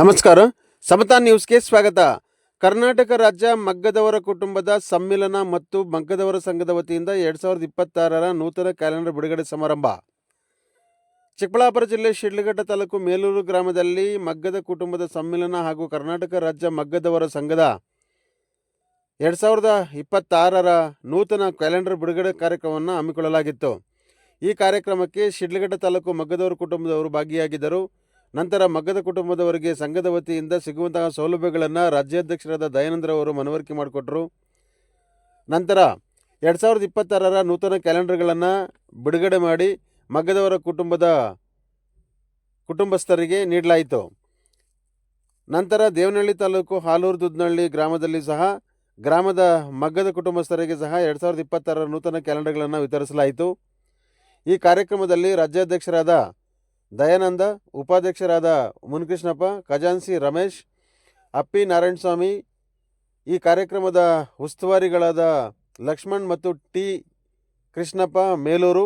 ನಮಸ್ಕಾರ. ಸಮತಾ ನ್ಯೂಸ್ಗೆ ಸ್ವಾಗತ. ಕರ್ನಾಟಕ ರಾಜ್ಯ ಮಗ್ಗದವರ ಕುಟುಂಬದ ಸಮ್ಮಿಲನ ಮತ್ತು ಮಗ್ಗದವರ ಸಂಘದ ವತಿಯಿಂದ ಎರಡು ಸಾವಿರದ ಇಪ್ಪತ್ತಾರರ ನೂತನ ಕ್ಯಾಲೆಂಡರ್ ಬಿಡುಗಡೆ ಸಮಾರಂಭ. ಚಿಕ್ಕಬಳ್ಳಾಪುರ ಜಿಲ್ಲೆ ಶಿಡ್ಲಘಟ್ಟ ತಾಲೂಕು ಮೇಲೂರು ಗ್ರಾಮದಲ್ಲಿ ಮಗ್ಗದ ಕುಟುಂಬದ ಸಮ್ಮಿಲನ ಹಾಗೂ ಕರ್ನಾಟಕ ರಾಜ್ಯ ಮಗ್ಗದವರ ಸಂಘದ ಎರಡು ಸಾವಿರದ ಇಪ್ಪತ್ತಾರರ ನೂತನ ಕ್ಯಾಲೆಂಡರ್ ಬಿಡುಗಡೆ ಕಾರ್ಯಕ್ರಮವನ್ನು ಹಮ್ಮಿಕೊಳ್ಳಲಾಗಿತ್ತು. ಈ ಕಾರ್ಯಕ್ರಮಕ್ಕೆ ಶಿಡ್ಲಘಟ್ಟ ತಾಲೂಕು ಮಗ್ಗದವರ ಕುಟುಂಬದವರು ಭಾಗಿಯಾಗಿದ್ದರು. ನಂತರ ಮಗ್ಗದ ಕುಟುಂಬದವರಿಗೆ ಸಂಘದ ವತಿಯಿಂದ ಸಿಗುವಂತಹ ಸೌಲಭ್ಯಗಳನ್ನು ರಾಜ್ಯಾಧ್ಯಕ್ಷರಾದ ದಯಾನಂದ್ರ ಅವರು ಮನವರಿಕೆ ಮಾಡಿಕೊಟ್ರು. ನಂತರ ಎರಡು ಸಾವಿರದ ಇಪ್ಪತ್ತಾರರ ನೂತನ ಕ್ಯಾಲೆಂಡರ್ಗಳನ್ನು ಬಿಡುಗಡೆ ಮಾಡಿ ಮಗ್ಗದವರ ಕುಟುಂಬದ ಕುಟುಂಬಸ್ಥರಿಗೆ ನೀಡಲಾಯಿತು. ನಂತರ ದೇವನಹಳ್ಳಿ ತಾಲೂಕು ಹಾಲೂರು ದುದ್ನಹಳ್ಳಿ ಗ್ರಾಮದಲ್ಲಿ ಸಹ ಗ್ರಾಮದ ಮಗ್ಗದ ಕುಟುಂಬಸ್ಥರಿಗೆ ಸಹ ಎರಡು ಸಾವಿರದ ಇಪ್ಪತ್ತಾರರ ನೂತನ ಕ್ಯಾಲೆಂಡರ್ಗಳನ್ನು ವಿತರಿಸಲಾಯಿತು. ಈ ಕಾರ್ಯಕ್ರಮದಲ್ಲಿ ರಾಜ್ಯಾಧ್ಯಕ್ಷರಾದ ದಯಾನಂದ, ಉಪಾಧ್ಯಕ್ಷರಾದ ಮುನಿಕೃಷ್ಣಪ್ಪ ಖಜಾನ್ಸಿ ರಮೇಶ್, ಅಪ್ಪಿ ನಾರಾಯಣಸ್ವಾಮಿ, ಈ ಕಾರ್ಯಕ್ರಮದ ಉಸ್ತುವಾರಿಗಳಾದ ಲಕ್ಷ್ಮಣ್ ಮತ್ತು T. Krishnappa Melur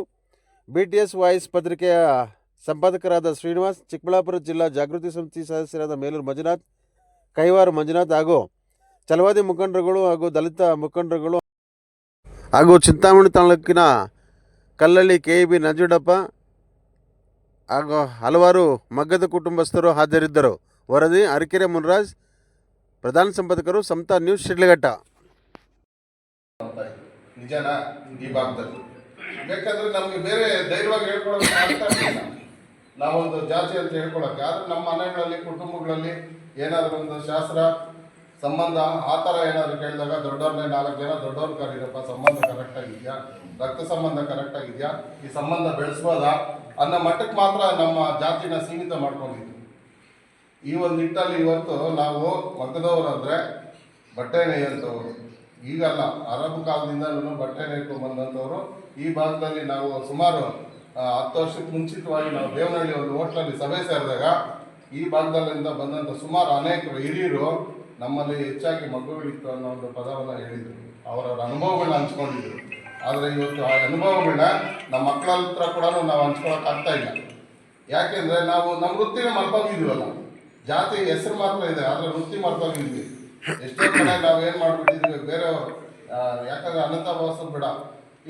B T S voice ಪತ್ರಿಕೆಯ ಸಂಪಾದಕರಾದ ಶ್ರೀನಿವಾಸ್, ಚಿಕ್ಕಬಳ್ಳಾಪುರ ಜಿಲ್ಲಾ ಜಾಗೃತಿ ಸಮಿತಿ ಸದಸ್ಯರಾದ ಮೇಲೂರು ಮಂಜುನಾಥ್, ಕೈವಾರ ಮಂಜುನಾಥ್ ಹಾಗೂ ಚಲವಾದಿ ಮುಖಂಡರುಗಳು ಹಾಗೂ ದಲಿತ ಮುಖಂಡರುಗಳು ಹಾಗೂ ಚಿಂತಾಮಣಿ ತಾಲೂಕಿನ Kallahalli K. E B. Nanjundappa ಹಾಗೂ ಹಲವಾರು ಮಗ್ಗದ ಕುಟುಂಬಸ್ಥರು ಹಾಜರಿದ್ದರು. ವರದಿ, ಅರಕೆರೆ ಮುನ್ರಾಜ್, ಪ್ರಧಾನ ಸಂಪಾದಕರು ಸಮತಾ ನ್ಯೂಸ್ ಶಿಡ್ಲಘಟ್ಟ. ನಿಜನಾ, ಈ ಬೇರೆ ಧೈರ್ಯವಾಗಿ ಹೇಳ್ಕೊಳಕ್ಕೆ ನಾವೊಂದು ಜಾತಿ ಅಂತ ಹೇಳ್ಕೊಳಕ್ಕೆ ಆದ್ರೆ ನಮ್ಮ ಮನೆಗಳಲ್ಲಿ, ಕುಟುಂಬಗಳಲ್ಲಿ ಏನಾದ್ರು ಒಂದು ಶಾಸ್ತ್ರ, ಸಂಬಂಧ, ಆ ಥರ ಏನಾದ್ರು ಕೇಳಿದಾಗ ದೊಡ್ಡವ್ರನ್ನೇ ನಾಲ್ಕು ಜನ ದೊಡ್ಡವ್ರ ಕರೀರಪ್ಪ, ಸಂಬಂಧ ಕರೆಕ್ಟ್ ಆಗಿದ್ಯಾ? ರಕ್ತ ಸಂಬಂಧ ಕರೆಕ್ಟ್ ಆಗಿದ್ಯಾ? ಈ ಸಂಬಂಧ ಬೆಳೆಸ್ಬೋದಾ? ಅನ್ನೋ ಮಟ್ಟಕ್ಕೆ ಮಾತ್ರ ನಮ್ಮ ಜಾತಿನ ಸೀಮಿತ ಮಾಡ್ಕೊಂಡಿದ್ವಿ ಈ ಒಂದು ನಿಟ್ಟಲ್ಲಿ ಇವತ್ತು ನಾವು ಮಗದವರು ಅಂದರೆ ಬಟ್ಟೆ ನೇಯ್ಯಂಥವ್ರು ಈಗಲ್ಲ ಅರಬ್ ಕಾಲದಿಂದಲೂ ಬಟ್ಟೆ ನೇಯ್ಕೊಂಡು ಬಂದಂಥವ್ರು ಈ ಭಾಗದಲ್ಲಿ ನಾವು ಸುಮಾರು ಹತ್ತು ವರ್ಷಕ್ಕೆ ಮುಂಚಿತವಾಗಿ ನಾವು ದೇವನಹಳ್ಳಿ ಒಂದು ಹೋಟ್ಲಲ್ಲಿ ಸಭೆ ಸೇರಿದಾಗ ಈ ಭಾಗದಲ್ಲಿಂದ ಬಂದಂಥ ಸುಮಾರು ಅನೇಕರು ಹಿರಿಯರು ನಮ್ಮಲ್ಲಿ ಹೆಚ್ಚಾಗಿ ಮಗುಗಳಿತ್ತು ಅನ್ನೋ ಒಂದು ಪದವನ್ನು ಹೇಳಿದರು. ಅವರವರ ಅನುಭವಗಳನ್ನ ಹಂಚ್ಕೊಂಡಿದ್ರು. ಆದರೆ ಇವತ್ತು ಆ ಅನುಭವಗಳನ್ನ ನಮ್ಮ ಮಕ್ಕಳ ಹತ್ರ ಕೂಡ ನಾವು ಹಂಚ್ಕೊಳಕ್ ಆಗ್ತಾ ಇಲ್ಲ. ಯಾಕೆಂದ್ರೆ ನಾವು ನಮ್ಮ ವೃತ್ತಿನ ಮರ್ತೋಗಿದ್ದೀವಲ್ಲ. ಜಾತಿ ಹೆಸರು ಮಾತ್ರ ಇದೆ, ಆದರೆ ವೃತ್ತಿ ಮರ್ತೋಗಿದ್ವಿ. ಎಷ್ಟೋ ಕಡೆ ನಾವು ಏನ್ ಮಾಡ್ಬಿಟ್ಟಿದ್ವಿ, ಬೇರೆ ಯಾಕಂದರೆ ಅನಂತ ಭಾವಸದ್ ಬೇಡ.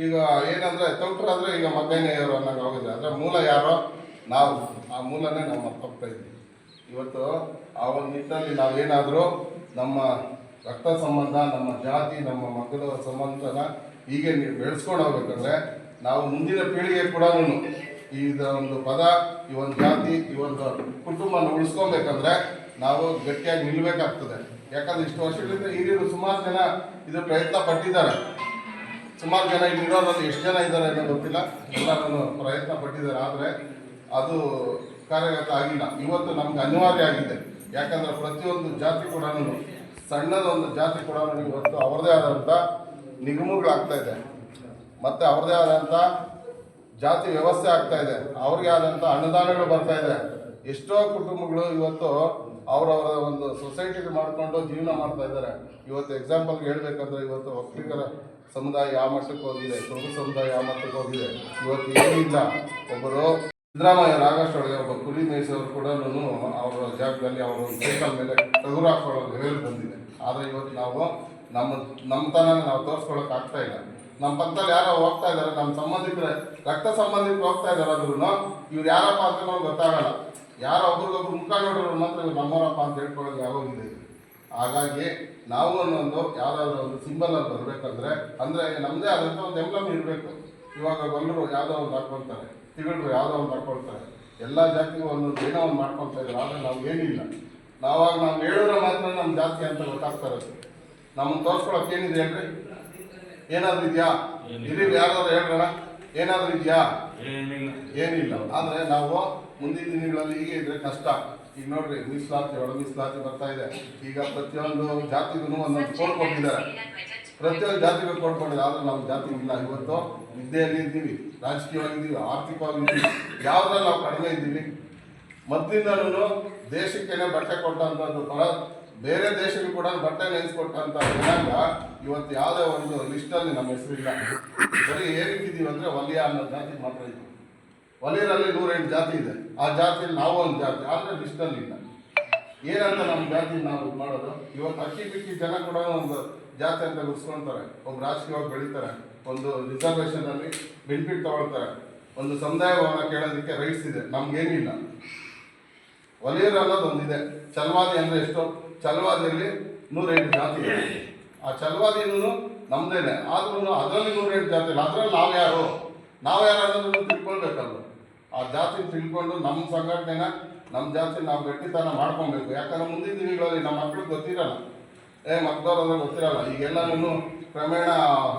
ಈಗ ಏನಂದ್ರೆ ತೌಟ್ರಾದ್ರೆ ಈಗ ಮಗನೆಯವರು ಅನ್ನೋದು ಹೋಗಿದ್ರೆ ಅಂದ್ರೆ ಮೂಲ ಯಾರೋ ನಾವು, ಆ ಮೂಲನೇ ನಾವು ಮರ್ತೋಗ್ತಾ ಇದ್ವಿ. ಇವತ್ತು ಆ ಒಂದು ನಿಟ್ಟಿನಲ್ಲಿ ನಾವೇನಾದರೂ ನಮ್ಮ ರಕ್ತ ಸಂಬಂಧ, ನಮ್ಮ ಜಾತಿ, ನಮ್ಮ ಮಕ್ಕಳ ಸಂಬಂಧನ ಹೀಗೆ ಬೆಳೆಸ್ಕೊಂಡು ಹೋಗ್ಬೇಕಂದ್ರೆ ನಾವು ಮುಂದಿನ ಪೀಳಿಗೆ ಕೂಡ ಈ ಒಂದು ಪದ, ಈ ಒಂದು ಜಾತಿ, ಈ ಒಂದು ಕುಟುಂಬನ ಉಳಿಸ್ಕೊಬೇಕಂದ್ರೆ ನಾವು ಗಟ್ಟಿಯಾಗಿ ನಿಲ್ಲಬೇಕಾಗ್ತದೆ ಯಾಕಂದ್ರೆ ಇಷ್ಟು ವರ್ಷಗಳಿಂದ ಹಿರಿಯರು ಸುಮಾರು ಜನ ಇದು ಪ್ರಯತ್ನ ಪಟ್ಟಿದ್ದಾರೆ. ಸುಮಾರು ಜನ ಇಲ್ಲಿ ಇರೋರಲ್ಲಿ ಎಷ್ಟು ಜನ ಇದ್ದಾರೆ ಅನ್ನೋ ಗೊತ್ತಿಲ್ಲ. ಎಲ್ಲರೂ ಪ್ರಯತ್ನ ಪಟ್ಟಿದ್ದಾರೆ. ಆದರೆ ಅದು ಕಾರ್ಯಗತ ಆಗಿಲ್ಲ. ಇವತ್ತು ನಮ್ಗೆ ಅನಿವಾರ್ಯ ಆಗಿದೆ. ಯಾಕಂದ್ರೆ ಪ್ರತಿಯೊಂದು ಜಾತಿ ಕೂಡ ಸಣ್ಣದೊಂದು ಜಾತಿ ಕೂಡ ಇವತ್ತು ಅವರದೇ ಆದಂಥ ನಿಗಮಗಳಾಗ್ತಾ ಇದೆ. ಮತ್ತು ಅವ್ರದೇ ಆದಂಥ ಜಾತಿ ವ್ಯವಸ್ಥೆ ಆಗ್ತಾ ಇದೆ. ಅವ್ರಿಗೆ ಆದಂಥ ಅನುದಾನಗಳು ಬರ್ತಾ ಇದೆ. ಎಷ್ಟೋ ಕುಟುಂಬಗಳು ಇವತ್ತು ಅವರವರ ಒಂದು ಸೊಸೈಟಿಗೆ ಮಾಡಿಕೊಂಡು ಜೀವನ ಮಾಡ್ತಾ ಇದ್ದಾರೆ. ಇವತ್ತು ಎಕ್ಸಾಂಪಲ್ಗೆ ಹೇಳಬೇಕಂದ್ರೆ ಇವತ್ತು ಒಕ್ಕಲಿಗರ ಸಮುದಾಯ ಯಾವ ಮಟ್ಟಕ್ಕೆ ಹೋಗಿದೆ ಕುರುಬ ಸಮುದಾಯ ಯಾವ ಮಟ್ಟಕ್ಕೆ ಹೋಗಿದೆ, ಇವತ್ತು ಏನಿಲ್ಲ ಒಬ್ಬರು ಸಿದ್ದರಾಮಯ್ಯ ರಾಗಷ್ಟೊಳಗೆ ಒಬ್ಬ ಕುರಿ ಮೇಯಿಸೋರು ಕೂಡ ಅವರ ಜಾಗದಲ್ಲಿ ಅವರ ಮೇಲೆ ತಗುರು ಹಾಕೊಳ್ಳೋ ಲೆವೆಲ್ ಬಂದಿದೆ. ಆದರೆ ಇವತ್ತು ನಾವು ನಮ್ಮ ನಮ್ಮತನ ನಾವು ತೋರಿಸ್ಕೊಳಕ್ ಆಗ್ತಾ ಇಲ್ಲ. ನಮ್ಮ ಪಕ್ಕದಲ್ಲಿ ಯಾರೋ ಹೋಗ್ತಾ ಇದ್ದಾರೆ ನಮ್ಮ ಸಂಬಂಧಿಕರ, ರಕ್ತ ಸಂಬಂಧಿಕರು ಹೋಗ್ತಾ ಇದ್ದಾರೆ ಅಂದ್ರೂ ಇವ್ರು ಯಾರಪ್ಪ ಅಂತ ನಮ್ಗೆ ಗೊತ್ತಾಗಲ್ಲ. ಯಾರೋ ಒಬ್ರಿಗೊಬ್ರು ಮುಖ ನೋಡಿದ್ರು ಮಾತ್ರ ಇವ್ರು ನಮ್ಮವರಪ್ಪ ಅಂತ ಹೇಳ್ಕೊಳ್ಳೋದು ಯಾವಾಗಿದೆ ಹಾಗಾಗಿ ನಾವು ಅನ್ನೊಂದು ಯಾವುದಾದ್ರೂ ಒಂದು ಸಿಂಬಲ್ ಅಲ್ಲಿ ಬರಬೇಕಂದ್ರೆ, ಅಂದರೆ ನಮ್ಮದೇ ಆದಂಥ ಒಂದು ಎಂಬ್ಲಮ್ ಇರಬೇಕು. ಇವಾಗ ಗೊಲ್ಲರು ಯಾವುದೋ ಒಂದು ಹಾಕ್ಕೊಳ್ತಾರೆ ತಿಗಳ್ರು ಯಾವುದೋ ಒಂದು ಹಾಕ್ಕೊಳ್ತಾರೆ. ಎಲ್ಲ ಜಾತಿಗೂ ಒಂದು ಏನೋ ಒಂದು ಮಾಡ್ಕೊಳ್ತಾ ಇದ್ದಾರೆ, ಆದರೆ ನಾವು ಏನಿಲ್ಲ. ನಾವಾಗ ನಾವು ಹೇಳಿದ್ರೆ ಮಾತ್ರ ನಮ್ಮ ಜಾತಿ ಅಂತ ಗೊತ್ತಾಗ್ತಾ ಇರೋದು ನಮ್ಮನ್ನು ತೋರಿಸ್ಕೊಳಕ್ಕೆ ಏನಿದೆ ಹೇಳ್ರಿ? ಏನಾದ್ರೂ ಇದೆಯಾ? ಇಲ್ಲಿ ಯಾರಾದ್ರೂ ಹೇಳೋಣ ಏನಾದ್ರೂ ಇದೆಯಾ? ಏನಿಲ್ಲ. ಆದ್ರೆ ನಾವು ಮುಂದಿನ ದಿನಗಳಲ್ಲಿ ಹೀಗೆ ಇದ್ರೆ ಕಷ್ಟ. ಈಗ ನೋಡ್ರಿ ಮೀಸಲಾತಿ ಒಳ ಮೀಸಲಾತಿ ಬರ್ತಾ ಇದೆ. ಈಗ ಪ್ರತಿಯೊಂದು ಜಾತಿಗೂ ಒಂದೊಂದು ಕೋಡ್ ಕೊಟ್ಟಿದ್ದಾರೆ. ಪ್ರತಿಯೊಂದು ಜಾತಿಗೂ ಕೋಡ್ ಕೊಟ್ಟಿದ್ದಾರೆ. ಆದ್ರೆ ನಮ್ಮ ಜಾತಿ ಇಲ್ಲ. ಇವತ್ತು ವಿದ್ಯೆಯಲ್ಲಿ ಇದ್ದೀವಿ. ರಾಜಕೀಯವಾಗಿದ್ದೀವಿ ಆರ್ಥಿಕವಾಗಿದ್ದೀವಿ ಯಾವ್ದ್ರಲ್ಲಿ ನಾವು ಕಡಿಮೆ ಇದ್ದೀವಿ? ಮೊದಲಿಂದಲೂ ದೇಶಕ್ಕೇನೆ ಬಟ್ಟೆ ಕೊಟ್ಟಂಥದ್ದು ಪರ ಬೇರೆ ದೇಶಗಳು ಕೂಡ ಬಟ್ಟೆ ನೆನೆಸ್ಕೊಟ್ಟಂಥ ಜನಾಂಗ ಇವತ್ತು ಯಾವುದೇ ಒಂದು ಲಿಸ್ಟಲ್ಲಿ ನಮ್ಮ ಹೆಸರಿಲ್ಲ. ಬರೀ ಏನಕ್ಕಿದ್ದೀವಿ ಅಂದರೆ ವಲಯ ಅನ್ನೋ ಜಾತಿ ಮಾತ್ರ ಇದೆ. ವಲಯರಲ್ಲಿ ನೂರೆಂಟು ಜಾತಿ ಇದೆ. ಆ ಜಾತಿಯಲ್ಲಿ ನಾವು ಒಂದು ಜಾತಿ, ಆದರೆ ಲಿಸ್ಟಲ್ಲಿ ಇಲ್ಲ. ಏನಂತ ನಮ್ಮ ಜಾತಿ ನಾವು ಮಾಡೋದು? ಇವತ್ತು ಅಕ್ಕಿ ಬಿಕ್ಕಿ ಜನ ಕೂಡ ಒಂದು ಜಾತಿ ಅಂತ ಗುರ್ಸ್ಕೊಂತಾರೆ ಒಬ್ಬ ರಾಜಕೀಯವಾಗಿ ಬೆಳೀತಾರೆ. ಒಂದು ರಿಸರ್ವೇಷನಲ್ಲಿ ಬೆನಿಫಿಟ್ ತಗೊಳ್ತಾರೆ. ಒಂದು ಸಮುದಾಯ ಭವನ ಕೇಳೋದಕ್ಕೆ ರೈಟ್ಸ್ ಇದೆ. ನಮ್ಗೇನಿಲ್ಲ. ಒಲೆಯರು ಅನ್ನೋದು ಒಂದಿದೆ ಚಲವಾದಿ ಅಂದ್ರೆ ಎಷ್ಟು? ಚಲವಾದಿಯಲ್ಲಿ ನೂರೆಂಟು ಜಾತಿ ಆ ಚಲವಾದಿನೂ ನಮ್ದೇನೆ. ಆದ್ರೂ ಅದರಲ್ಲಿ ನೂರೆಂಟು ಜಾತಿ ಇಲ್ಲ. ಅದ್ರಲ್ಲಿ ನಾವು ಯಾರು? ನಾವು ಯಾರು ಅನ್ನೋದನ್ನು ತಿಳ್ಕೊಳ್ಬೇಕಲ್ಲ ಆ ಜಾತಿ ತಿಳ್ಕೊಂಡು ನಮ್ಮ ಸಂಘಟನೆನ ನಮ್ಮ ಜಾತಿ ನಾವು ಗಟ್ಟಿತನ ಮಾಡ್ಕೊಬೇಕು. ಯಾಕಂದ್ರೆ ಮುಂದಿನ ದಿನಗಳಲ್ಲಿ ನಮ್ಮ ಮಕ್ಳಿಗೆ ಗೊತ್ತಿರಲ್ಲ. ಏ ಮಕ್ಕಳು ಅಂದ್ರೆ ಗೊತ್ತಿರಲ್ಲ. ಈಗೆಲ್ಲನೂ ಕ್ರಮೇಣ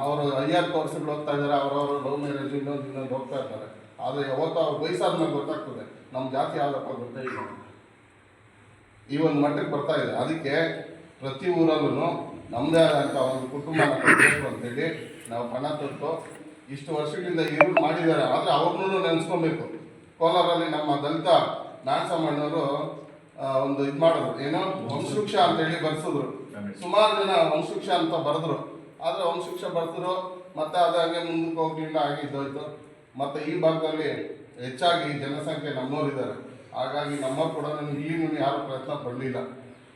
ಅವರು ಐಆರ್ ಕೋರ್ಸ್ಗಳು ಹೋಗ್ತಾ ಇದ್ದಾರೆ. ಅವರವರು ಲವ್ ಮ್ಯಾರೇಜ್ ಇನ್ನೊಂದು ಇನ್ನೊಂದು ಹೋಗ್ತಾ ಇರ್ತಾರೆ ಆದರೆ ಯಾವತ್ತೂ ಅವ್ರು ವಯಸ್ಸಾದ್ಮೇಲೆ ಗೊತ್ತಾಗ್ತದೆ. ನಮ್ಮ ಜಾತಿ ಯಾವುದಪ್ಪ ಗೊತ್ತೇ ಇಲ್ಲ. ಈ ಒಂದು ಮಟ್ಟಕ್ಕೆ ಬರ್ತಾ ಇದೆ. ಅದಕ್ಕೆ ಪ್ರತಿ ಊರಲ್ಲೂ ನಮ್ಮದೇ ಆದಂಥ ಒಂದು ಕುಟುಂಬ ಕಟ್ಟಬೇಕು ಅಂತೇಳಿ ನಾವು ಪಣ ತೊಟ್ಟು ಇಷ್ಟು ವರ್ಷಗಳಿಂದ ಇವರು ಮಾಡಿದ್ದಾರೆ. ಆದರೆ ಅವ್ರನ್ನೂ ನೆನೆಸ್ಕೊಬೇಕು. ಕೋಲಾರಲ್ಲಿ ನಮ್ಮ ದಲಿತ ನಾಗಸಮ್ಮಣ್ಣವರು ಒಂದು ಇದು ಮಾಡಿದ್ರು. ಏನೋ ವಂಶವೃಕ್ಷ ಅಂತೇಳಿ ಬರೆಸಿದ್ರು. ಸುಮಾರು ಜನ ವಂಶವೃಕ್ಷ ಅಂತ ಬರೆದ್ರು. ಆದರೆ ವಂಶವೃಕ್ಷ ಬರೆದ್ರು ಮತ್ತೆ ಅದು ಹಾಗೆ ಮುಂದಕ್ಕೆ ಹೋಗ್ಲಿಲ್ಲ ಹಾಗೆ ಇದ್ದೋಯ್ತು ಮತ್ತೆ ಈ ಭಾಗದಲ್ಲಿ ಹೆಚ್ಚಾಗಿ ಜನಸಂಖ್ಯೆ ನಮ್ಮವರಿದ್ದಾರೆ. ಹಾಗಾಗಿ ನಮ್ಮ ಕೂಡ ಇಲ್ಲಿನೂ ಯಾರು ಪ್ರಯತ್ನ ಪಡಲಿಲ್ಲ.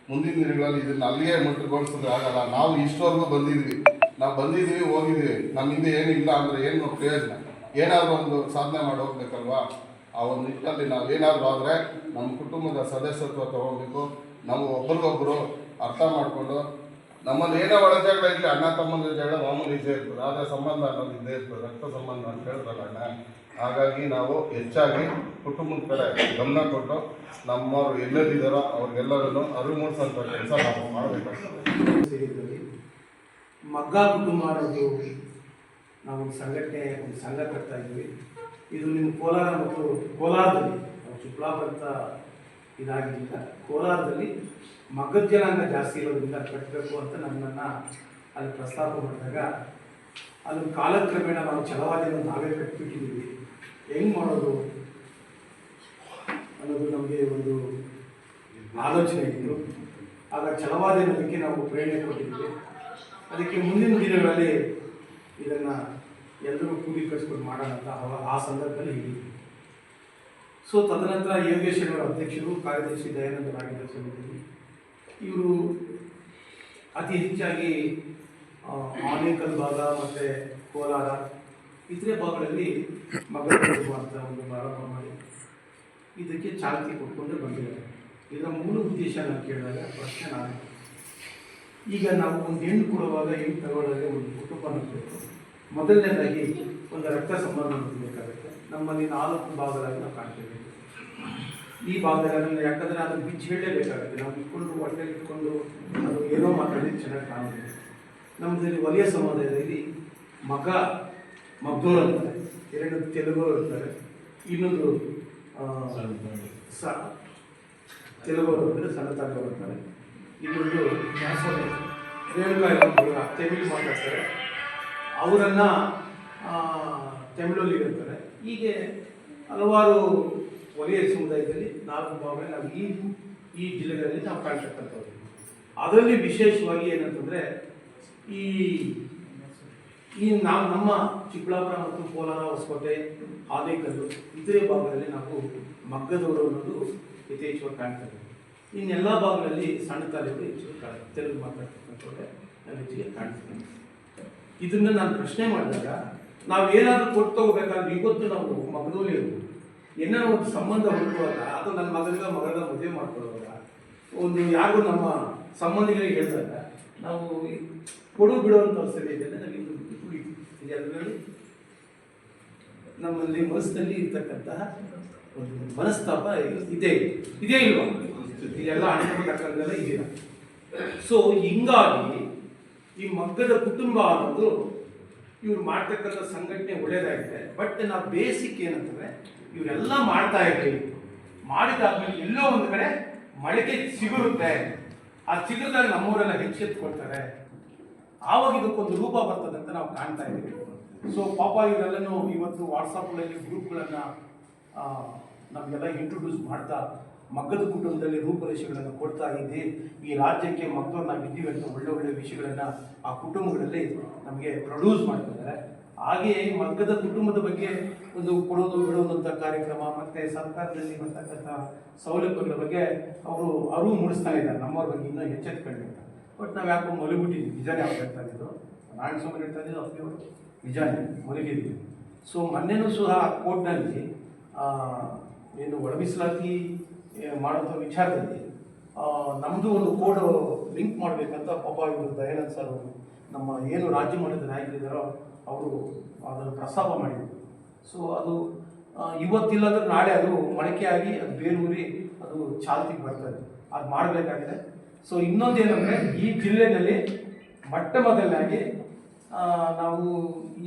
ಮುಂದಿನ ದಿನಗಳಲ್ಲಿ ಇದನ್ನು ಅಲ್ಲಿಯೇ ಮುಟ್ಟುಗೊಳಿಸಿದ್ರೆ ಆಗಲ್ಲ. ನಾವು ಇಷ್ಟವರೆಗೂ ಬಂದಿದ್ವಿ. ನಾವು ಬಂದಿದ್ದೀವಿ ಹೋಗಿದ್ದೀವಿ ನಮ್ಮ ಹಿಂದೆ ಏನಿಲ್ಲ ಅಂದರೆ ಏನು ಪ್ರಯೋಜನ? ಏನಾದರೂ ಒಂದು ಸಾಧನೆ ಮಾಡಿ ಹೋಗ್ಬೇಕಲ್ವಾ? ಆ ಒಂದು ನಾವು ಏನಾದರೂ ಆದರೆ ನಮ್ಮ ಕುಟುಂಬದ ಸದಸ್ಯತ್ವ ತಗೋಬೇಕು. ನಾವು ಒಬ್ರಿಗೊಬ್ಬರು ಅರ್ಥ ಮಾಡಿಕೊಂಡು ನಮ್ಮಲ್ಲಿ ಏನೇ ಒಳ ಜಗಳ ಇರಲಿ, ಅಣ್ಣ ತಮ್ಮಂದ್ರ ಜಗಳ ಮಾಮೂಲಿ ಇದೇ ಇರ್ತದೆ. ಆದರೆ ಸಂಬಂಧ ಅನ್ನೋದು ಇದ್ದೇ ಇರ್ತದೆ. ರಕ್ತ ಸಂಬಂಧ ಅಂತ ಹೇಳ್ತಾರೆ ಅಣ್ಣ. ಹಾಗಾಗಿ ನಾವು ಹೆಚ್ಚಾಗಿ ಕುಟುಂಬದ ಕಡೆ ಗಮನ ಕೊಟ್ಟು ನಮ್ಮವರು ಎಲ್ಲರಿದ್ದಾರೋ ಅವ್ರಿಗೆಲ್ಲರನ್ನು ಅರಿವು ಮೂಡಿಸೋಂಥ ಕೆಲಸ ನಾವು ಮಾಡಬೇಕಾಗ್ತದೆ. ಮಗ್ಗ ಕುಟುಂಬ ಅನ್ನೋದು ನಾವು ಸಂಘಟನೆ, ಒಂದು ಸಂಘ ಕಟ್ತಾ ಇದ್ವಿ ಇದು ನಿಮ್ಮ ಕೋಲಾರ ಮತ್ತು ಕೋಲಾರದಲ್ಲಿ ಚಿಕ್ಕಬಳ್ಳಾಪುರ ಇದಾಗಿದ್ದರಿಂದ ಕೋಲಾರದಲ್ಲಿ ಮಗದ ಜನಾಂಗ ಜಾಸ್ತಿ ಇರೋದ್ರಿಂದ ಕಟ್ಟಬೇಕು ಅಂತ ನಮ್ಮನ್ನು ಅಲ್ಲಿ ಪ್ರಸ್ತಾಪ ಮಾಡಿದಾಗ ಅದು ಕಾಲಕ್ರಮೇಣ ನಾವು ಛಲವಾದಿಯನ್ನು ನಾವೇ ಕಟ್ಟಿಬಿಟ್ಟಿದ್ದೀವಿ ಹೆಂಗೆ ಮಾಡೋದು ಅನ್ನೋದು ನಮಗೆ ಒಂದು ಆಲೋಚನೆ ಇತ್ತು ಆಗ ಛಲವಾದಿ ಅನ್ನೋದಕ್ಕೆ ನಾವು ಪ್ರೇರಣೆ ಕೊಟ್ಟಿದ್ದೀವಿ ಅದಕ್ಕೆ ಮುಂದಿನ ದಿನಗಳಲ್ಲಿ ಇದನ್ನು ಎಲ್ಲರೂ ಕೂಡೀಕರಿಸ್ಕೊಂಡು ಮಾಡೋಣ ಅಂತ ಆ ಸಂದರ್ಭದಲ್ಲಿ ಹೇಳಿದ್ವಿ. ಸೊ ತದನಂತರ ಯೋಗೇಶ್ವರ ಅಧ್ಯಕ್ಷರು ಕಾರ್ಯದರ್ಶಿ ದಯಾನಂದ ರಾಗಿದ ಸಮಿತಿ ಇವರು ಅತಿ ಹೆಚ್ಚಾಗಿ ಆನೇಕಲ್ ಭಾಗ ಮತ್ತು ಕೋಲಾರ, ಇತರೆ ಭಾಗಗಳಲ್ಲಿ ಮಗಳ ಅಂತ ಒಂದು ಪ್ರಾರಂಭ ಮಾಡಿ ಇದಕ್ಕೆ ಚಾಲನೆ ಕೊಟ್ಕೊಂಡು ಬಂದಿದ್ದಾರೆ. ಇದರ ಮೂಲ ಉದ್ದೇಶ ನಾನು ಕೇಳಿದಾಗ ಪ್ರಶ್ನೆ ನಾನು. ಈಗ ನಾವು ಒಂದು ಹೆಣ್ಣು ಕೊಡುವಾಗ ಹೆಣ್ಣು ತಗೊಳ್ಳೋದಾಗ ಒಂದು ಕುಟುಂಬ ನೋಡಬೇಕು ಮೊದಲನೇದಾಗಿ ಒಂದು ರಕ್ತ ಸಂಬಂಧ ಬೇಕಾಗುತ್ತೆ ನಮ್ಮಲ್ಲಿ ನಾಲ್ಕು ಭಾಗಗಳಾಗಿ ನಾವು ಕಾಣ್ತೇವೆ. ಈ ಭಾಗದಲ್ಲಿ ಯಾಕಂದರೆ ಅದನ್ನು ಬಿಚ್ಚಿ ಹೇಳಲೇಬೇಕಾಗುತ್ತೆ. ನಾವು ಇಟ್ಕೊಂಡು ಒಟ್ಟೆ ಇಟ್ಕೊಂಡು ಅದು ಏನೋ ಮಾತಾಡಿ ಚೆನ್ನಾಗಿ ಕಾಣುತ್ತೆ ನಮ್ಮದಲ್ಲಿ ವಲಯ ಸಮುದಾಯದಲ್ಲಿ ಮಗ ಮಗ್ದೋರು ಅಂತಾರೆ. ಎರಡು ತೆಲುಗು ಇರ್ತಾರೆ ಇನ್ನೊಂದು ಸ ತೆಲುಗು ಅಂದರೆ ಸಣ್ಣ ಬರ್ತಾರೆ ಅಂತಾರೆ. ಇನ್ನೊಂದು ರೇಣುಕಾಯಿ ತಮಿಳು ಮಾತಾಡ್ತಾರೆ. ಅವರನ್ನು ತಮಿಳಲ್ಲಿ ಇರ್ತಾರೆ. ಹೀಗೆ ಹಲವಾರು ವಲಯ ಸಮುದಾಯದಲ್ಲಿ ನಾಲ್ಕು ಭಾಗಗಳಲ್ಲಿ ನಾವು ಈ ಈ ಜಿಲ್ಲೆಗಳಲ್ಲಿ ನಾವು ಕಾಣ್ತಕ್ಕಂಥದ್ದು ಅದರಲ್ಲಿ ವಿಶೇಷವಾಗಿ ಏನಂತಂದರೆ ಈ ಈ ನಾವು ನಮ್ಮ ಚಿಕ್ಕಬಳ್ಳಾಪುರ ಮತ್ತು ಕೋಲಾರ, ಹೊಸಕೋಟೆ, ಆನೇಕಲ್ಲು ಇತರೆ ಭಾಗದಲ್ಲಿ ನಾವು ಮಗ್ಗದವರು ಅನ್ನೋದು ಯಥೇಚ್ಛವಾಗಿ ಕಾಣ್ತಿದೆ. ಇನ್ನೆಲ್ಲ ಭಾಗಗಳಲ್ಲಿ ಸಣ್ಣ ತಾಲೂಕು ಹೆಚ್ಚು ತೆಲುಗು ಮಾತಾಡ್ತಕ್ಕಂಥವ್ರೆ ನಾನು ಹೆಚ್ಚಿಗೆ ಕಾಣ್ತೀನಿ ಇದನ್ನು ನಾನು ಪ್ರಶ್ನೆ ಮಾಡಿದಾಗ ನಾವು ಏನಾದರೂ ಕೊಟ್ಟು ತಗೋಬೇಕಾದ್ರೆ ಇವತ್ತು ನಾವು ಮಗದೂಲಿ ಏನೋ ಒಂದು ಸಂಬಂಧ ಹುಡುಕುವಾಗ, ಅಥವಾ ನನ್ನ ಮಗನಿಗೆ ಮಗಳನ್ನ ಮದುವೆ ಮಾಡ್ಕೊಳ್ಳುವಾಗ, ಒಂದು ಯಾರು ನಮ್ಮ ಸಂಬಂಧಿಗಳಿಗೆ ಹೇಳಿದಾಗ, ನಾವು ಕೊಡು ಬಿಡುವಂಥ ಪರಿಸ್ಥಿತಿ ಇದೆ ನಾವು ಇದು ಉಳಿತೀವಿ. ಇದು ಅದರಲ್ಲಿ ನಮ್ಮಲ್ಲಿ ಮನಸ್ಸಿನಲ್ಲಿ ಇರ್ತಕ್ಕಂತಹ ಒಂದು ಮನಸ್ತಾಪ ಇದೆ. ಇದೇ ಇಲ್ವಾ? ಇದೆಲ್ಲ ತಕ್ಕಂತೆಲ್ಲ ಇದೆಯಲ್ಲ ಸೊ ಹಿಂಗಾಗಿ ಈ ಮಗ್ಗದ ಕುಟುಂಬ ಅನ್ನೋದು ಇವ್ರು ಮಾಡ್ತಕ್ಕಂಥ ಸಂಘಟನೆ ಒಳ್ಳೇದಾಗಿದೆ. ಬಟ್ ನಾವು ಬೇಸಿಕ್ ಏನಂತಂದರೆ, ಇವರೆಲ್ಲ ಮಾಡ್ತಾ ಇರ್ತೀವಿ ಮಾಡಿದಾದ್ಮೇಲೆ ಎಲ್ಲೋ ಒಂದು ಕಡೆ ಮಳಿಗೆ ಸಿಗುರುತ್ತೆ ಆ ಸಿಗದಾಗ ನಮ್ಮೂರೆಲ್ಲ ಹೆಚ್ಚೆತ್ಕೊಳ್ತಾರೆ ಆವಾಗ ಇದಕ್ಕೊಂದು ರೂಪ ಬರ್ತದೆ ಅಂತ ನಾವು ಕಾಣ್ತಾ ಇದ್ದೀವಿ. ಸೊ ಪಾಪ ಇವರೆಲ್ಲನೂ ಇವತ್ತು ವಾಟ್ಸಪ್ಗಳಲ್ಲಿ ಗ್ರೂಪ್ಗಳನ್ನು ನಮಗೆಲ್ಲ ಇಂಟ್ರೊಡ್ಯೂಸ್ ಮಾಡ್ತಾ ಮಗ್ಗದ ಕುಟುಂಬದಲ್ಲಿ ರೂಪುರೇಷೆಗಳನ್ನು ಕೊಡ್ತಾ ಇದ್ದೀವಿ ಈ ರಾಜ್ಯಕ್ಕೆ ಮಕ್ಕಳನ್ನ ನಾವು ಇದ್ದೀವಿ ಅಂತ ಒಳ್ಳೆ ಒಳ್ಳೆ ವಿಷಯಗಳನ್ನು ಆ ಕುಟುಂಬಗಳಲ್ಲಿ ನಮಗೆ ಪ್ರೊಡ್ಯೂಸ್ ಮಾಡ್ತಿದ್ದಾರೆ. ಹಾಗೆಯೇ ಮಗ್ಗದ ಕುಟುಂಬದ ಬಗ್ಗೆ ಒಂದು ಕೊಡೋದು ಬಿಡೋದಂಥ ಕಾರ್ಯಕ್ರಮ ಮತ್ತೆ ಸರ್ಕಾರದಲ್ಲಿ ಬರ್ತಕ್ಕಂಥ ಸೌಲಭ್ಯಗಳ ಬಗ್ಗೆ ಅವರು ಅರಿವು ಮೂಡಿಸ್ತಾ ಇದ್ದಾರೆ. ನಮ್ಮವ್ರ ಬಗ್ಗೆ ಇನ್ನೂ ಎಚ್ಚೆತ್ಕೊಳ್ಳಿ ಅಂತ ಬಟ್ ನಾವು ಯಾಕೋ ಮಲಗಿಬಿಟ್ಟಿದ್ವಿ. ನಿಜಾನೇ ಅವ್ರು ಹೇಳ್ತಾ ಇದ್ದು ನಾರಾಯಣ ಸ್ವಾಮಿ ಹೇಳ್ತಾ ಇದ್ದು ಅವರು ನಿಜಾನೇ ಮಲಗಿದ್ವಿ ಸೊ ಮೊನ್ನೆನೂ ಸಹ ಕೋರ್ಟ್ನಲ್ಲಿ ಏನು ಒಳಮೀಸಲಾತಿ ಮಾಡೋಂಥ ವಿಚಾರದಲ್ಲಿ ನಮ್ಮದು ಒಂದು ಕೋಡ್ ಲಿಂಕ್ ಮಾಡಬೇಕಂತ ಪಾಪ ಇವರು ದಯಾನಂದ್ ಸರ್ ಅವರು ನಮ್ಮ ಏನು ರಾಜ್ಯ ಮಟ್ಟದ ನಾಯಕರಿದ್ದಾರೋ ಅವರು ಅದನ್ನು ಪ್ರಸ್ತಾಪ ಮಾಡಿದರು. ಸೊ ಅದು ಇವತ್ತಿಲ್ಲ ಇವತ್ತಿಲ್ಲಾಂದ್ರೆ ನಾಳೆ ಅದು ಮೊಳಕೆಯಾಗಿ ಅದು ಬೇರೂರಿ ಅದು ಚಾಲ್ತಿಗೆ ಬರ್ತದೆ ಅದು ಮಾಡಬೇಕಾಗಿದೆ. ಸೊ ಇನ್ನೊಂದೇನೆಂದರೆ ಈ ಜಿಲ್ಲೆಯಲ್ಲಿ ಮೊಟ್ಟ ಮೊದಲಾಗಿ ನಾವು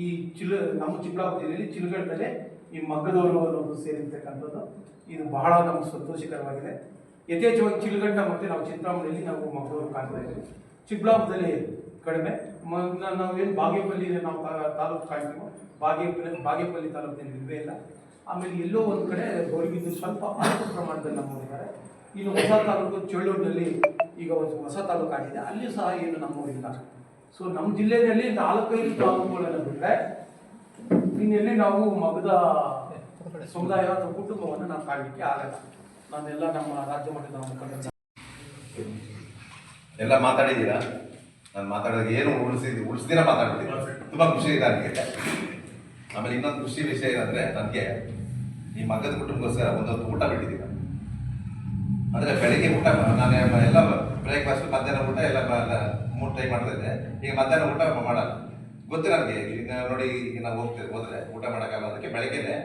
ಈ ಚಿಲ್, ನಮ್ಮ ಚಿಕ್ಕಬಳ್ಳಾಪುರ ಜಿಲ್ಲೆಯಲ್ಲಿ ಚಿಲ್ಗಡದಲ್ಲಿ ಈ ಮಗ್ಗದವರು ಅನ್ನೋದು ಸೇರಿರ್ತಕ್ಕಂಥದ್ದು ಇದು ಬಹಳ ನಮ್ಗೆ ಸಂತೋಷಕರವಾಗಿದೆ. ಯಥೇಚ್ಛವಾಗಿ ಚಿಲ್ಗಂಟ ಮತ್ತು ನಾವು ಚಿಂತಾಮಣಿಯಲ್ಲಿ ನಾವು ಮಂಗಳೂರು ಕಾಣ್ತಾ ಇದ್ದೀವಿ. ಚಿಕ್ಕಬಳ್ಳಾಪುರದಲ್ಲಿ ಕಡಿಮೆ. ನಾವು ಏನು ಬಾಗೇಪಲ್ಲಿ ನಾವು ತಾಲೂಕು ಕಾಣ್ತೀವೋ, ಬಾಗೇಪಲ್ಲಿ ಬಾಗೇಪಲ್ಲಿ ತಾಲೂಕಿನಲ್ಲಿ ಇಲ್ವೇ ಇಲ್ಲ. ಆಮೇಲೆ ಎಲ್ಲೋ ಒಂದು ಕಡೆ ಗೌರಿಬಿದ್ದು ಸ್ವಲ್ಪ ಅಲ್ಪ ಪ್ರಮಾಣದಲ್ಲಿ ನಮ್ಮವರಿದ್ದಾರೆ ಇನ್ನು ಹೊಸ ತಾಲೂಕು ಚೇಳೂರಿನಲ್ಲಿ ಈಗ ಒಂದು ಹೊಸ ತಾಲೂಕು ಆಗಿದೆ. ಅಲ್ಲಿ ಸಹ ಏನು ನಮ್ಮವರಿಲ್ಲ ಸೊ ನಮ್ಮ ಜಿಲ್ಲೆಯಲ್ಲಿ ನಾಲ್ಕೈದು ತಾಲೂಕುಗಳನ್ನು ಬಿಟ್ಟರೆ ಇನ್ನೆಲ್ಲಿ ನಾವು ಮಗದ ಸಮುದಾಯ ಅಥವಾ ಕುಟುಂಬವನ್ನು ನಾವು ಕಾಣಲಿಕ್ಕೆ ಆಗಲ್ಲ. ನಾನೆಲ್ಲ ನಮ್ಮ ರಾಜ್ಯ ಮಟ್ಟದ ಮುಖಂಡ. ಎಲ್ಲ ಮಾತಾಡಿದ್ದೀರಾ? ನಾನು ಮಾತಾಡೋದು ಏನು ಉಳಿಸಿದ್ದು ಉಳಿಸ್ದಿರ ಮಾತಾಡ್ತೀನಿ ತುಂಬ ಖುಷಿ ಇದೆ ನನಗೆ. ಆಮೇಲೆ ಇನ್ನೊಂದು ಖುಷಿ ವಿಷಯ ಏನಂದ್ರೆ, ನನಗೆ ಈ ಮಗದ ಕುಟುಂಬಕ್ಕೋಸ್ಕರ ಒಂದೊಂದು ಊಟ ಬಿಟ್ಟಿದ್ದೀನಿ ಅಂದರೆ ಬೆಳಿಗ್ಗೆ ಊಟ ನಾನು ಎಲ್ಲ ಬ್ರೇಕ್ಫಾಸ್ಟ್, ಮಧ್ಯಾಹ್ನ ಊಟ, ಎಲ್ಲ ಮೂರು ಟೈಮ್ ಮಾಡ್ತಾ ಇದ್ದೆ. ಈಗ ಮಧ್ಯಾಹ್ನ ಊಟ ಮಾಡಲ್ಲ. ಗೊತ್ತು ನನಗೆ, ಈಗ ನೋಡಿ, ಈಗ ನಾವು ಹೋಗ್ತೇವೆ, ಹೋದರೆ ಊಟ ಮಾಡೋಕ್ಕಾಗಲ್ಲ. ಅದಕ್ಕೆ ಬೆಳಗ್ಗೆನೆ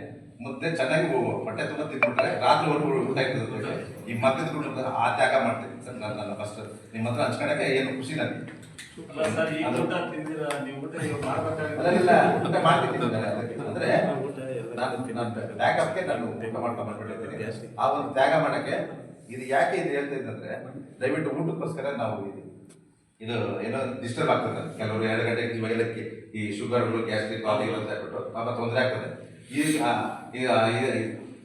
ಮುದ್ದೆ ಚೆನ್ನಾಗಿ ಹೊಟ್ಟೆ ತುಂಬ ತಿಂದ್ಬಿಟ್ರೆ ರಾತ್ರಿ ಹೊರಟು ಊಟ ಇರ್ತದೆ ಈ ಮದ್ದೆ ಕೂಡ ಆ ತ್ಯಾಗ ಮಾಡ್ತೀನಿ. ಸರ್ ನಾನು ನನ್ನ ಫಸ್ಟ್ ನಿಮ್ಮ ಹತ್ರ ಹಂಚ್ಕೊಳಕ್ಕೆ ಏನು ಖುಷಿ ನನಗೆ ಈ ಊಟ ಅದಕ್ಕೆ. ಅಂದ್ರೆ ನಾನು ನಾನು ಬ್ಯಾಕಪ್ಗೆ ನಾನು ಊಟ ಮಾಡ್ಕೊಂಡು ಬಂದ್ಬಿಟ್ಟಿದ್ದೀನಿ ಆ ಒಂದು ತ್ಯಾಗ ಮಾಡಕ್ಕೆ ಇದು ಯಾಕೆ ಇದು ಹೇಳ್ತಾ ಇದ್ದಂದ್ರೆ ದಯವಿಟ್ಟು ಊಟಕ್ಕೋಸ್ಕರ ನಾವು ಇದು ಇದು ಏನೋ ಡಿಸ್ಟರ್ಬ್ ಆಗ್ತದೆ. ಕೆಲವರು ಎರಡು ಗಂಟೆಗೆ ಇವಾಗೆಲ್ಲಕ್ಕೆ ಈ ಶುಗರ್ಗಳು ಗ್ಯಾಸ್ಟ್ರಿಕ್ ಅದು ಅಂತ ಹೇಳ್ಬಿಟ್ಟು ಪಾಪ ತೊಂದರೆ ಆಗ್ತದೆ. ಈಗ ಈಗ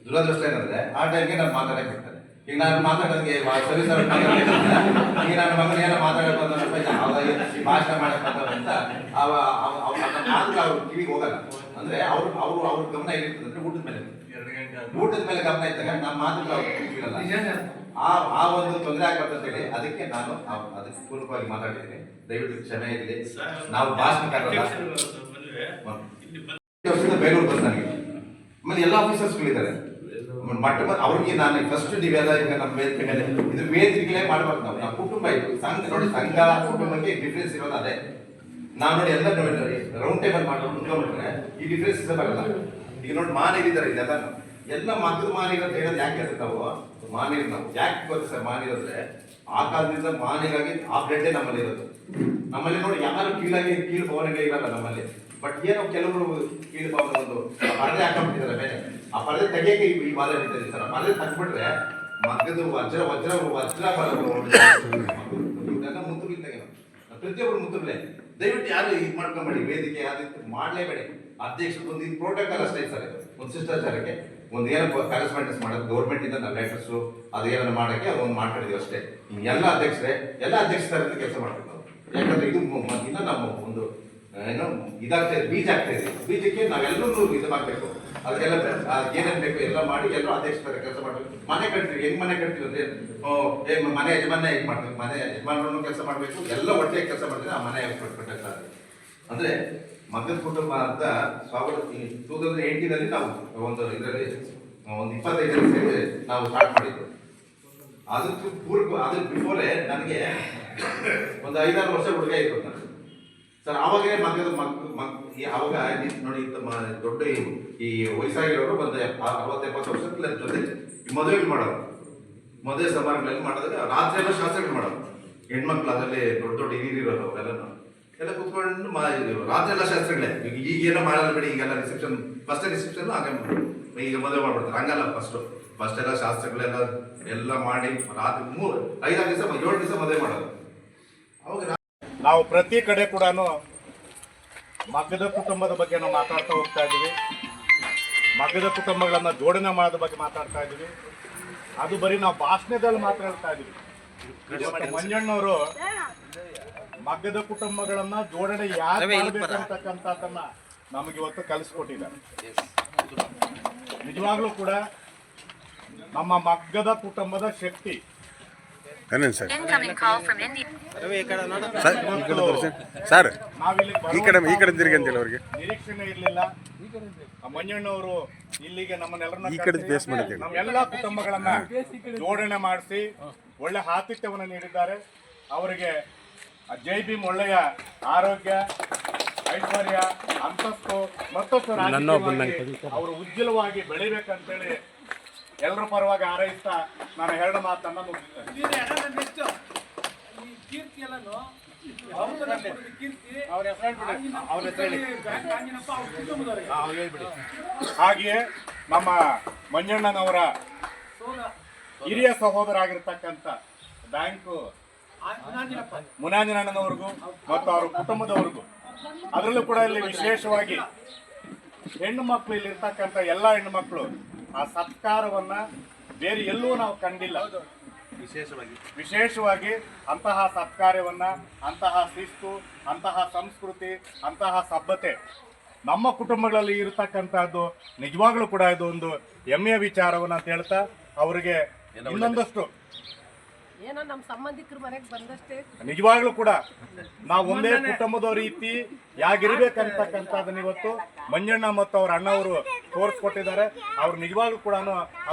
ದುರದೃಷ್ಟ ಏನಂದ್ರೆ ಆ ಟೈಮ್ಗೆ ನಾನು ಮಾತಾಡಕ್ಕೆ ಬಿಡ್ತಾರೆ ಈಗ ನಾನು ಮಾತಾಡೋದಕ್ಕೆ ಸರ್ವಿಸ್ ಈಗ ನನ್ನ ಮಗನ ಏನೋ ಮಾತಾಡಕ್ಕೆ ಯಾವ ಭಾಷಣ ಮಾಡಕ್ಕೆ ಬಂದವ ಅಂತ ಅವ ಮಾತು ಅವ್ರ ಕಿವಿಗೆ ಹೋಗಲ್ಲ. ಅಂದ್ರೆ ಅವ್ರು ಅವ್ರು ಅವ್ರ ಗಮನ ಏನಿರ್ತದೆ ಅಂದ್ರೆ ಊಟದ ಮೇಲೆ. ಊಟದ ಮೇಲೆ ಗಮನ ಇದ್ದಾಗ ನಮ್ಮ ಮಾತುಗಳು ಅವ್ರ ಕಿವಿಗಿರಲ್ಲ ಆ ಆ ಒಂದು ತೊಂದರೆ ಆಗ್ಬಾರ್ದು ಅಂತ ಹೇಳಿ ಅದಕ್ಕೆ ನಾನು ಅದಕ್ಕೆ ಪೂರ್ವಕವಾಗಿ ಮಾತಾಡಿದ್ದೀನಿ. ದಯವಿಟ್ಟು ಕ್ಷಮೆ ಇರಲಿ. ನಾವು ಬಂದು ವರ್ಷದಿಂದ ಬೇಲೂರು ಬಂದು ನನಗೆ. ಆಮೇಲೆ ಎಲ್ಲ ಆಫೀಸರ್ಸ್ಗಳಿದ್ದಾರೆ. ಮಟ್ಟ ಅವ್ರಿಗೆ ನಾನು ಫಸ್ಟ್ ನೀವೆಲ್ಲ ಈಗ ನಮ್ಮ ವೇದಿಕೆ ಮೇಲೆ ಇದು ವೇದಿಕೆಗಳೇ ಮಾಡ್ಬಾರ್ದು ನಾವು. ನಾವು ಕುಟುಂಬ ಇದು. ಸಂಘ ನೋಡಿ, ಸಂಘ ಕುಟುಂಬಕ್ಕೆ ಡಿಫ್ರೆನ್ಸ್ ಇರೋದು ಅದೇ. ನಾನು ನೋಡಿ ಎಲ್ಲ ರೌಂಡ್ ಟೇಬಲ್ ಮಾಡ್ಕೊಂಡು ಕುತ್ಕೊಂಡ್ಬಿಟ್ರೆ ಈ ಡಿಫ್ರೆನ್ಸ್ ಬರಲ್ಲ ಈಗ ನೋಡಿ ಮಾನೇರಿದ್ದಾರೆ ಇದೆಲ್ಲ ಎಲ್ಲ ಮಕ್ಕಳು ಮಾನೇರಿ ಅಂತ ಹೇಳೋದು ಯಾಕೆ ಇರುತ್ತೆ ನಾವು, ಮಾನೇರಿ ನಾವು. ಯಾಕೆ ಗೊತ್ತು ಸರ್ ಮಾನಿರೋದ್ರೆ ಆ ಕಾಲದಿಂದ ಮಾನೇರಾಗಿ ಆ ಬ್ಲಡ್ಡೇ ನಮ್ಮಲ್ಲಿ ಇರೋದು. ನಮ್ಮಲ್ಲಿ ನೋಡಿ ಯಾರು ಕೀಳಾಗಿ, ಕೀಳು ಭಾವನೆಗೆ ಇರಲ್ಲ ನಮ್ಮಲ್ಲಿ. ಬಟ್ ಏನೋ ಕೆಲವರು ಕೀಳು ಭಾಗದ ಒಂದು ಪರದೆ ಹಾಕೊಂಡ್ಬಿಟ್ಟಿದ್ದಾರೆ ಮೇಲೆ. ಆ ಪರದೆ ತೆಗಿಯಕ್ಕೆ ಈ- ವಾದ ನಡೀತದೆ ಸರ್ ಪರದೆ ತಗ್ಬಿಟ್ರೆ ಮಗದು ವಜ್ರ ವಜ್ರ ವಜ್ರ ಇವನ್ನೆಲ್ಲ ಮುತ್ತುಗಳಿದ್ದಾಗ ಪ್ರತಿಯೊಬ್ಬರು ಮುತ್ತುಗಳೇ ದಯವಿಟ್ಟು ಯಾರು ಇದು ಮಾಡ್ಕೊಂಬೇಡಿ, ವೇದಿಕೆ ಯಾರು ಮಾಡಲೇಬೇಡಿ. ಅಧ್ಯಕ್ಷರು ಒಂದು ಇದು ಪ್ರೋಟೋಕಾಲ್ ಅಷ್ಟೇ ಸರ್. ಒಂದು ಶಿಷ್ಟಾಚಾರಕ್ಕೆ, ಒಂದು ಏನೋ ಕರೆಸ್ಪಾಂಡೆನ್ಸ್ ಮಾಡೋದು ಗೌರ್ಮೆಂಟ್ ಇಂದ ನಾವು ಲೆಟರ್ಸು ಅದು ಏನಾದ್ರು ಮಾಡೋಕ್ಕೆ ಅದೊಂದು ಮಾಡ್ಕೊಂಡಿದ್ದೀವಿ ಅಷ್ಟೇ. ಎಲ್ಲ ಅಧ್ಯಕ್ಷರೇ, ಎಲ್ಲ ಅಧ್ಯಕ್ಷರ ಕೆಲಸ ಮಾಡ್ಬೇಕು ಯಾಕಂದ್ರೆ ಇದು ಮ- ನಮ್ಮ ಒಂದು ಏನೋ ಇದಾಗ್ತಾ ಇದೆ, ಬೀಜ ಆಗ್ತಾ ಇದೆ. ಬೀಜಕ್ಕೆ ನಾವೆಲ್ಲರೂ ಇದು ಮಾಡಬೇಕು. ಅದಕ್ಕೆಲ್ಲ ಏನೇನು ಬೇಕು ಎಲ್ಲ ಮಾಡಿ ಎಲ್ಲರೂ ಅಧ್ಯಕ್ಷರ ಕೆಲಸ ಮಾಡಬೇಕು. ಮನೆ ಕಟ್ತೀವಿ, ಹೆಂಗ್ ಮನೆ ಕಟ್ತೀವಿ ಅಂದರೆ ಮನೆ ಯಜಮಾನ ಹೆಂಗೆ ಮಾಡ್ಬೇಕು? ಮನೆ ಯಜಮಾನರನ್ನು ಕೆಲಸ ಮಾಡಬೇಕು, ಎಲ್ಲ ಒಟ್ಟಿಗೆ ಕೆಲಸ ಮಾಡಿದ್ರೆ ಆ ಮನೆ ಕಟ್ಟಕ್ಕಾಗ ಅಂದ್ರೆ ಮಗನ ಕುಟುಂಬ ಅಂತ ಸ್ವಾಗತ ಟೂ ತೌಸಂಡ್ ಏಯ್ಟೀನಲ್ಲಿ ನಾವು ಒಂದು ಇದರಲ್ಲಿ, ಒಂದು ಇಪ್ಪತ್ತೈದರಲ್ಲಿ ಸೇರಿ ನಾವು ಸ್ಟಾರ್ಟ್ ಮಾಡಿದ್ದು. ಅದಕ್ಕೆ ಪೂರ್ವ ಅದಕ್ಕೆ ಬಿಫೋರೆ ನನಗೆ ಒಂದು ಐದಾರು ವರ್ಷ ಹುಡುಗ ಇತ್ತು ಸರ್ ಅವಾಗ ಮಗದ ಈ ಅವಾಗ ನೋಡಿ ಇಂಥ ಮ- ದೊಡ್ಡ ಈ- ವಯಸ್ಸಾಗಿರೋರು ಬಂದ ಅರವತ್ತು ಎಪ್ಪತ್ತು ವರ್ಷದ ಜೊತೆ ಮದುವೆ ಮಾಡೋದು ಮದುವೆ ಸಮಾರಂಭಗಳಲ್ಲಿ ಮಾಡಿದ್ರೆ ರಾತ್ರಿ ಎಲ್ಲ ಶಾಸ್ತ್ರಗಳು ಮಾಡೋರು. ಹೆಣ್ಮಕ್ಳು ಅದರಲ್ಲಿ ದೊಡ್ಡ ದೊಡ್ಡ ಹಿರಿಯರು ಇರೋರು ಅವರೆಲ್ಲ ಎಲ್ಲ ಕುತ್ಕೊಂಡು ರಾತ್ರಿ ಎಲ್ಲ ಶಾಸ್ತ್ರಗಳೇ. ಈಗ ಈಗ ಏನೋ ಮಾಡಲ್ಲ ಬಿಡಿ, ಈಗೆಲ್ಲ ರಿಸೆಪ್ಷನ್ ಫಸ್ಟ್ ರಿಸೆಪ್ಷನ್ ಹಾಗೆ ಈಗ ಮದುವೆ ಮಾಡ್ಬಿಡ್ತಾರೆ. ಹಂಗಲ್ಲ ಫಸ್ಟ್ ಫಸ್ಟ್ ಎಲ್ಲ ಶಾಸ್ತ್ರಗಳೆಲ್ಲ ಎಲ್ಲ ಮಾಡಿ ರಾತ್ರಿ ಮೂರು, ಐದಾರು ದಿವಸ, ಏಳು ದಿವಸ ಮದುವೆ ಮಾಡೋದು ಅವಾಗ ನಾವು ಪ್ರತಿ ಕಡೆ ಕೂಡ ಮಗ್ಗದ ಕುಟುಂಬದ ಬಗ್ಗೆ ನಾವು ಮಾತಾಡ್ತಾ ಹೋಗ್ತಾ ಇದ್ದೀವಿ. ಮಗ್ಗದ ಕುಟುಂಬಗಳನ್ನ ಜೋಡಣೆ ಮಾಡೋದ ಬಗ್ಗೆ ಮಾತಾಡ್ತಾ ಇದ್ದೀವಿ. ಅದು ಬರೀ ನಾವು ಭಾಷಣದಲ್ಲಿ ಮಾತಾಡ್ತಾ ಇದ್ದೀವಿ. ಮಂಜಣ್ಣವರು ಮಗ್ಗದ ಕುಟುಂಬಗಳನ್ನ ಜೋಡಣೆ ಯಾರು ಮಾಡಬೇಕಂತಕ್ಕಂಥದ್ದನ್ನ ನಮಗೆ ಇವತ್ತು ಕಲಿಸ್ಕೊಟ್ಟಿದ್ದಾರೆ. ನಿಜವಾಗ್ಲೂ ಕೂಡ ನಮ್ಮ ಮಗ್ಗದ ಕುಟುಂಬದ ಶಕ್ತಿ Kannan sir? Incoming call from India. Sir ಈ ಕಡೆ ತೋರಿಸಿ. ಸರ್ ನಾವಿಲ್ಲಿ ಈ ಕಡೆ ಈ ಕಡೆ ತಿರುಗಿ ಅಂತೇಳಿ ಅವ್ರಿಗೆ. ನಿರೀಕ್ಷಣೆ ಇರಲಿಲ್ಲ. ಮಂಜಣ್ಣವರು ಇಲ್ಲಿಗೆ ನಮ್ಮನ್ನೆಲ್ಲರನ್ನ ಈ ಕಡೆ ಫೇಸ್ ಮಾಡ್ತೀವಿ ಮಾಡಿದ್ದೀವಿ. ನಮ್ಮೆಲ್ಲ ಕುಟುಂಬಗಳನ್ನ ಜೋಡಣೆ ಮಾಡಿಸಿ ಒಳ್ಳೆ ಆತಿಥ್ಯವನ್ನು ನೀಡಿದ್ದಾರೆ. ಅವರಿಗೆ ಆ ಜೈ ಭೀಮ್ ಒಳ್ಳೆಯ ಆರೋಗ್ಯ ಐಶ್ವರ್ಯ ಅಂತಸ್ತು ಮತ್ತಷ್ಟು ಅವರು ಉಜ್ವಲವಾಗಿ ಬೆಳಿಬೇಕಂತೇಳಿ ಎಲ್ಲರ ಪರವಾಗಿ ಹಾರೈಸ್ತಾ ನಾನು ಎರಡು ಮಾತನ್ನ ಮುಗಿಸ್ತೇನೆ. ಹಾಗೆಯೇ ನಮ್ಮ ಮಂಜಣ್ಣನವರ ಹಿರಿಯ ಸಹೋದರ ಆಗಿರ್ತಕ್ಕಂಥ ಬ್ಯಾಂಕು ಮುನಾಂಜನಣ್ಣನವ್ರಿಗೂ ಮತ್ತು ಅವ್ರ ಕುಟುಂಬದವ್ರಿಗೂ. ಅದರಲ್ಲೂ ಕೂಡ ಇಲ್ಲಿ ವಿಶೇಷವಾಗಿ ಹೆಣ್ಣು ಮಕ್ಕಳು ಇಲ್ಲಿರ್ತಕ್ಕಂಥ ಎಲ್ಲ ಹೆಣ್ಣು ಮಕ್ಕಳು ಆ ಸತ್ಕಾರವನ್ನ ಬೇರೆ ಎಲ್ಲೂ ನಾವು ಕಂಡಿಲ್ಲ. ವಿಶೇಷವಾಗಿ. ವಿಶೇಷವಾಗಿ ಅಂತಹ ಸತ್ಕಾರ್ಯವನ್ನ ಅಂತಹ ಶಿಸ್ತು ಅಂತಹ ಸಂಸ್ಕೃತಿ ಅಂತಹ ಸಭ್ಯತೆ ನಮ್ಮ ಕುಟುಂಬಗಳಲ್ಲಿ ಇರತಕ್ಕಂತಹದ್ದು ನಿಜವಾಗ್ಲೂ ಕೂಡ ಇದು ಒಂದು ಹೆಮ್ಮೆಯ ವಿಚಾರವನ್ನ ಅಂತ ಹೇಳ್ತಾ ಅವರಿಗೆ ಇನ್ನೊಂದಷ್ಟು ಏನೋ ನಮ್ಮ ಸಂಬಂಧಿಕರ ಮನೆಗೆ ಬಂದಷ್ಟೇ. ನಿಜವಾಗ್ಲೂ ಕೂಡ ನಾವು ಒಂದೇ ಕುಟುಂಬದ ರೀತಿ ಯಾಗಿರ್ಬೇಕಂತಕ್ಕಂಥದ್ದನ್ನ ಇವತ್ತು ಮಂಜಣ್ಣ ಮತ್ತು ಅವ್ರ ಅಣ್ಣವರು ತೋರಿಸ್ಕೊಟ್ಟಿದ್ದಾರೆ. ಅವ್ರು ನಿಜವಾಗ್ಲೂ ಕೂಡ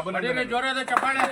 ಅಭಿನಂದನೆ. ಜೋರಾದ ಚಪ್ಪಾಳೆ.